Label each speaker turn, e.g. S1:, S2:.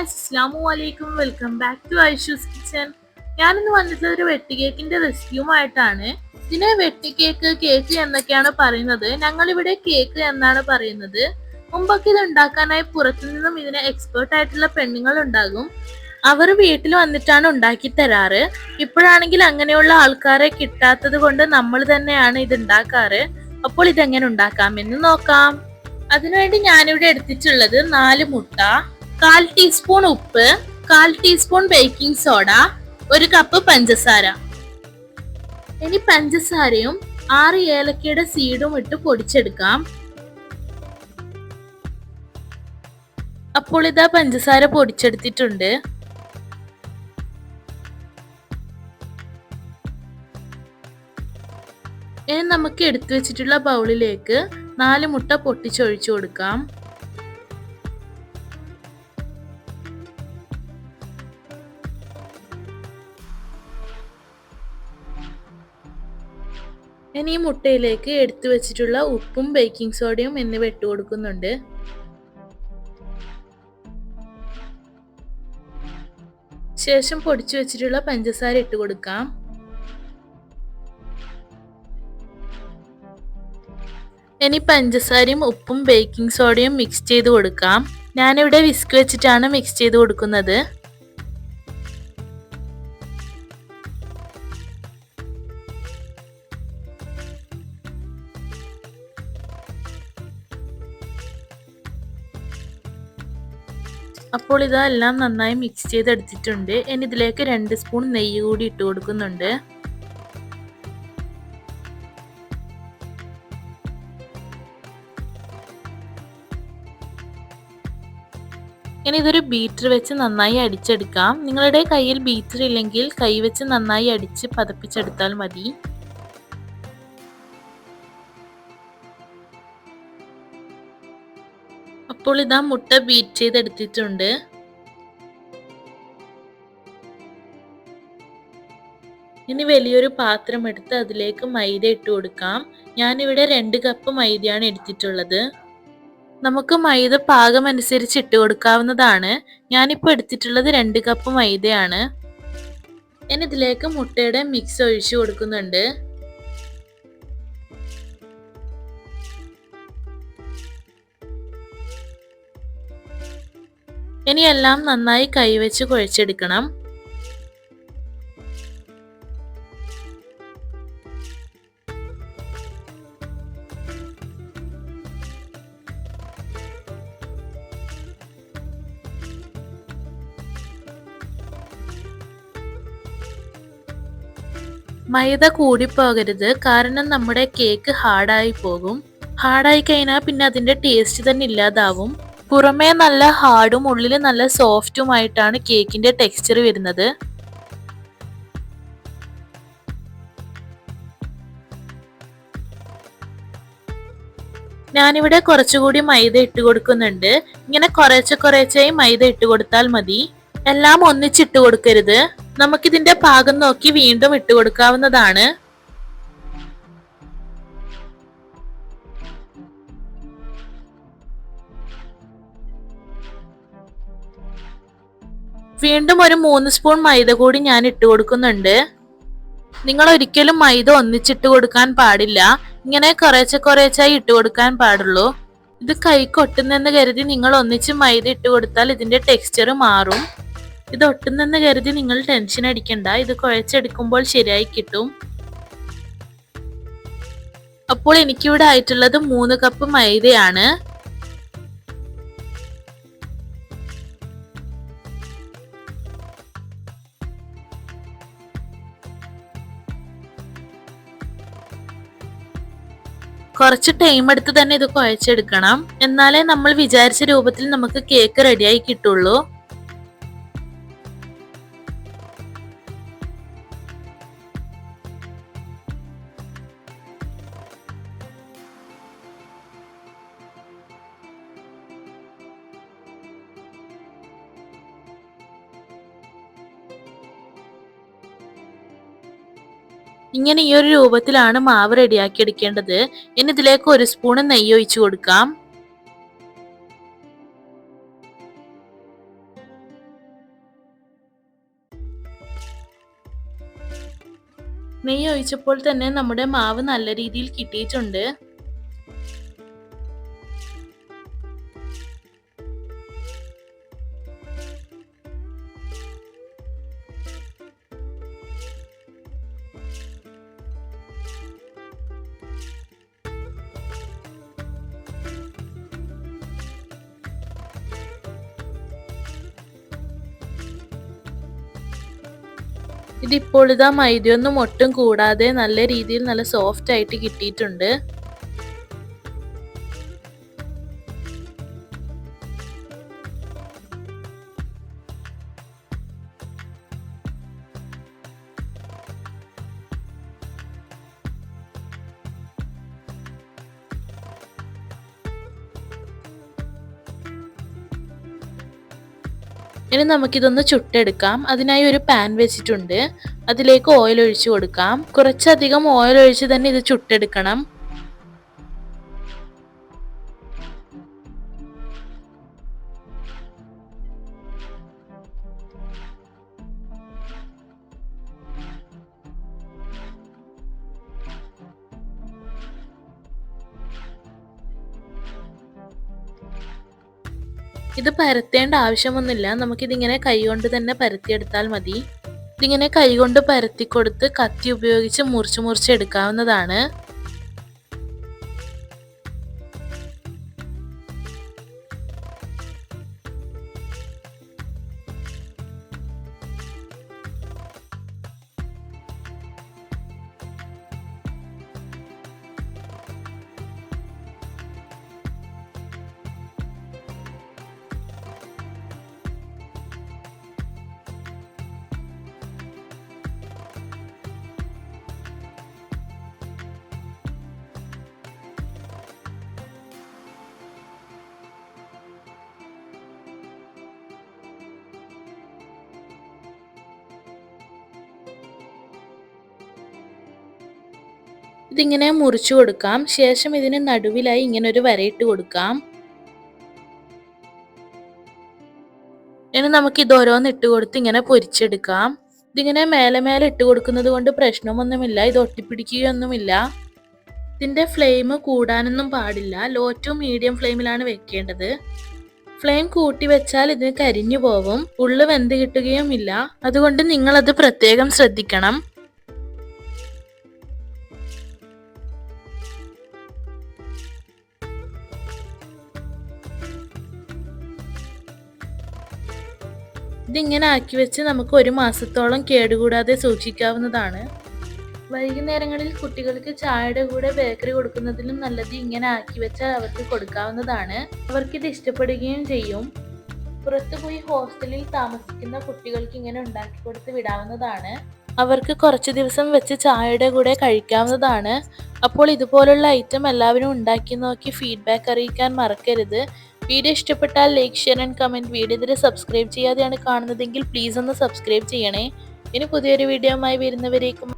S1: Guys അസ്ലാമു അലൈക്കും welcome back to Aishu's kitchen ഞാനിന്ന് വന്നിട്ടുള്ള ഒരു വെട്ടിക്കേക്കിന്റെ റെസിപ്പിയുമായിട്ടാണ് ഇതിനെ വെട്ടി കേക്ക് എന്നൊക്കെയാണ് പറയുന്നത്. ഞങ്ങൾ ഇവിടെ കേക്ക് എന്നാണ് പറയുന്നത്. മുമ്പൊക്കെ ഇത് ഉണ്ടാക്കാനായി പുറത്തു നിന്നും ഇതിനെ എക്സ്പേർട്ട് ആയിട്ടുള്ള പെണ്ണുങ്ങൾ ഉണ്ടാകും. അവർ വീട്ടിൽ വന്നിട്ടാണ് ഉണ്ടാക്കി തരാറ്. ഇപ്പോഴാണെങ്കിൽ അങ്ങനെയുള്ള ആൾക്കാരെ കിട്ടാത്തത് കൊണ്ട് നമ്മൾ തന്നെയാണ് ഇത് ഉണ്ടാക്കാറ്. അപ്പോൾ ഇതെങ്ങനെ ഉണ്ടാക്കാമെന്ന് നോക്കാം. അതിനുവേണ്ടി ഞാനിവിടെ എടുത്തിട്ടുള്ളത് നാല് മുട്ട. കാൽ ടീസ്പൂൺ ഉപ്പ് കാൽ ടീസ്പൂൺ ബേക്കിംഗ് സോഡ ഒരു കപ്പ് പഞ്ചസാര. ഇനി പഞ്ചസാരയും ആറ് ഏലക്കയുടെ സീഡും ഇട്ട് പൊടിച്ചെടുക്കാം. അപ്പോൾ ഇതാ പഞ്ചസാര പൊടിച്ചെടുത്തിട്ടുണ്ട്. ഇനി നമുക്ക് എടുത്തു വെച്ചിട്ടുള്ള ബൗളിലേക്ക് നാല് മുട്ട പൊട്ടിച്ചൊഴിച്ചു കൊടുക്കാം. ഇനി ഈ മുട്ടയിലേക്ക് എടുത്തു വെച്ചിട്ടുള്ള ഉപ്പും ബേക്കിംഗ് സോഡയും എന്നിവ ഇട്ട് കൊടുക്കുന്നുണ്ട്. ശേഷം പൊടിച്ചു വെച്ചിട്ടുള്ള പഞ്ചസാര ഇട്ട് കൊടുക്കാം. ഇനി പഞ്ചസാരയും ഉപ്പും ബേക്കിംഗ് സോഡയും മിക്സ് ചെയ്ത് കൊടുക്കാം. ഞാനിവിടെ വിസ്ക് വെച്ചിട്ടാണ് മിക്സ് ചെയ്ത് കൊടുക്കുന്നത്. അപ്പോൾ ഇതെല്ലാം നന്നായി മിക്സ് ചെയ്തെടുത്തിട്ടുണ്ട്. ഇനി ഇതിലേക്ക് രണ്ട് സ്പൂൺ നെയ്യ് കൂടി ഇട്ട് കൊടുക്കുന്നുണ്ട്. ഇനി ഇതൊരു ബീറ്റർ വെച്ച് നന്നായി അടിച്ചെടുക്കാം. നിങ്ങളുടെ കയ്യിൽ ബീറ്റർ ഇല്ലെങ്കിൽ കൈ വെച്ച് നന്നായി അടിച്ച് പതപ്പിച്ചെടുത്താൽ മതി. അപ്പോൾ ഇതാ മുട്ട ബീറ്റ് ചെയ്തെടുത്തിട്ടുണ്ട്. ഇനി വലിയൊരു പാത്രം എടുത്ത് അതിലേക്ക് മൈദ ഇട്ട് കൊടുക്കാം. ഞാനിവിടെ രണ്ട് കപ്പ് മൈദയാണ് എടുത്തിട്ടുള്ളത്. നമുക്ക് മൈദ പാകം അനുസരിച്ച് ഇട്ട് കൊടുക്കാവുന്നതാണ്. ഞാനിപ്പോൾ എടുത്തിട്ടുള്ളത് രണ്ട് കപ്പ് മൈദയാണ്. ഇനി ഇതിലേക്ക് മുട്ടയുടെ മിക്സ് ഒഴിച്ചു കൊടുക്കുന്നുണ്ട്. ഇനി എല്ലാം നന്നായി കൈവച്ച് കുഴച്ചെടുക്കണം. മൈദ കൂടിപ്പോകരുത്. കാരണം നമ്മുടെ കേക്ക് ഹാർഡായി പോകും. ഹാർഡായി കഴിഞ്ഞാൽ പിന്നെ അതിന്റെ ടേസ്റ്റ് തന്നെ ഇല്ലാതാവും. പുറമേ നല്ല ഹാർഡും ഉള്ളിൽ നല്ല സോഫ്റ്റുമായിട്ടാണ് കേക്കിന്റെ ടെക്സ്ചർ വരുന്നത്. ഞാനിവിടെ കുറച്ചുകൂടി മൈദ ഇട്ട് കൊടുക്കുന്നുണ്ട്. ഇങ്ങനെ കുറേശ്ശെ കുറേച്ചായി മൈദ ഇട്ട് കൊടുത്താൽ മതി. എല്ലാം ഒന്നിച്ചിട്ട് കൊടുക്കരുത്. നമുക്കിതിന്റെ പാകം നോക്കി വീണ്ടും ഇട്ട് കൊടുക്കാവുന്നതാണ്. വീണ്ടും ഒരു മൂന്ന് സ്പൂൺ മൈദ കൂടി ഞാൻ ഇട്ട് കൊടുക്കുന്നുണ്ട്. നിങ്ങൾ ഒരിക്കലും മൈദ ഒന്നിച്ചിട്ട് കൊടുക്കാൻ പാടില്ല. ഇങ്ങനെ കുറേശ്ശെ കുറേശ്ശായി ഇട്ട് കൊടുക്കാൻ പാടുള്ളൂ. ഇത് കൈ കൊട്ടുന്നെന്ന് കരുതി നിങ്ങൾ ഒന്നിച്ച് മൈദ ഇട്ട് കൊടുത്താൽ ഇതിന്റെ ടെക്സ്ചർ മാറും. ഇത് ഒട്ടുന്നെന്ന് കരുതി നിങ്ങൾ ടെൻഷൻ അടിക്കണ്ട. ഇത് കുഴച്ചെടുക്കുമ്പോൾ ശരിയായി കിട്ടും. അപ്പോൾ എനിക്കിവിടെ ആയിട്ടുള്ളത് മൂന്ന് കപ്പ് മൈദയാണ്. കുറച്ച് ടൈം എടുത്ത് തന്നെ ഇത് കുഴച്ചെടുക്കണം. എന്നാലേ നമ്മൾ വിചാരിച്ച രൂപത്തിൽ നമുക്ക് കേക്ക് റെഡിയായി കിട്ടുള്ളൂ. ഇങ്ങനെ ഈ ഒരു രൂപത്തിലാണ് മാവ് റെഡിയാക്കി എടുക്കേണ്ടത് ഇനി ഇതിലേക്ക് ഒരു സ്പൂണ് നെയ്യ് ഒഴിച്ചു കൊടുക്കാം. നെയ്യ് ഒഴിച്ചപ്പോൾ തന്നെ നമ്മുടെ മാവ് നല്ല രീതിയിൽ കിട്ടിയിട്ടുണ്ട്. ഇതിപ്പോൾ ഇതാ മൈദയൊന്നും ഒട്ടും കൂടാതെ നല്ല രീതിയിൽ നല്ല സോഫ്റ്റ് ആയിട്ട് കിട്ടിയിട്ടുണ്ട്. ഇനി നമുക്കിതൊന്ന് ചുട്ടെടുക്കാം. അതിനായി ഒരു പാൻ വെച്ചിട്ടുണ്ട്. അതിലേക്ക് ഓയിൽ ഒഴിച്ചു കൊടുക്കാം. കുറച്ചധികം ഓയിൽ ഒഴിച്ച് തന്നെ ഇത് ചുട്ടെടുക്കണം. ഇത് പരത്തേണ്ട ആവശ്യമൊന്നുമില്ല. നമുക്കിതിങ്ങനെ കൈകൊണ്ട് തന്നെ പരത്തിയെടുത്താൽ മതി. ഇതിങ്ങനെ കൈകൊണ്ട് പരത്തി കൊടുത്ത് കത്തി ഉപയോഗിച്ച് മുറിച്ച് മുറിച്ച് എടുക്കാവുന്നതാണ്. ഇതിങ്ങനെ മുറിച്ചു കൊടുക്കാം. ശേഷം ഇതിന് നടുവിലായി ഇങ്ങനെ ഒരു വരയിട്ട് കൊടുക്കാം. ഇനി നമുക്ക് ഇത് ഓരോന്ന് ഇട്ട് കൊടുത്ത് ഇങ്ങനെ പൊരിച്ചെടുക്കാം. ഇതിങ്ങനെ മേലെ മേലെ ഇട്ട് കൊടുക്കുന്നത് കൊണ്ട് പ്രശ്നമൊന്നുമില്ല. ഇത് ഒട്ടിപ്പിടിക്കുകയൊന്നുമില്ല. ഇതിന്റെ ഫ്ലെയിം കൂടാനൊന്നും പാടില്ല. ലോ ടു മീഡിയം ഫ്ലെയിമിലാണ് വെക്കേണ്ടത്. ഫ്ലെയിം കൂട്ടി വെച്ചാൽ ഇതിന് കരിഞ്ഞു പോവും. ഉള്ളു വെന്ത് കിട്ടുകയുമില്ല. അതുകൊണ്ട് നിങ്ങളത് പ്രത്യേകം ശ്രദ്ധിക്കണം. ഇതിങ്ങനെ ആക്കി വെച്ച് നമുക്ക് ഒരു മാസത്തോളം കേടുകൂടാതെ സൂക്ഷിക്കാവുന്നതാണ്. വൈകുന്നേരങ്ങളിൽ കുട്ടികൾക്ക് ചായയുടെ കൂടെ ബേക്കറി കൊടുക്കുന്നതിലും നല്ലത് ഇങ്ങനെ ആക്കി വെച്ചാൽ അവർക്ക് കൊടുക്കാവുന്നതാണ്. അവർക്കിത് ഇഷ്ടപ്പെടുകയും ചെയ്യും. പുറത്തുപോയി ഹോസ്റ്റലിൽ താമസിക്കുന്ന കുട്ടികൾക്ക് ഇങ്ങനെ ഉണ്ടാക്കി കൊടുത്ത് വിടാവുന്നതാണ്. അവർക്ക് കുറച്ച് ദിവസം വെച്ച് ചായയുടെ കൂടെ കഴിക്കാവുന്നതാണ്. അപ്പോൾ ഇതുപോലുള്ള ഐറ്റം എല്ലാവരും ഉണ്ടാക്കി നോക്കി ഫീഡ്ബാക്ക് അറിയിക്കാൻ മറക്കരുത്. വീഡിയോ ഇഷ്ടപ്പെട്ടാൽ like share and comment. Video ഇതിൽ സബ്സ്ക്രൈബ് ചെയ്യാതെയാണ് കാണുന്നതെങ്കിൽ പ്ലീസ് ഒന്ന് സബ്സ്ക്രൈബ് ചെയ്യണേ. ഇനി പുതിയൊരു വീഡിയോ ആയി വരുന്നവരേക്കും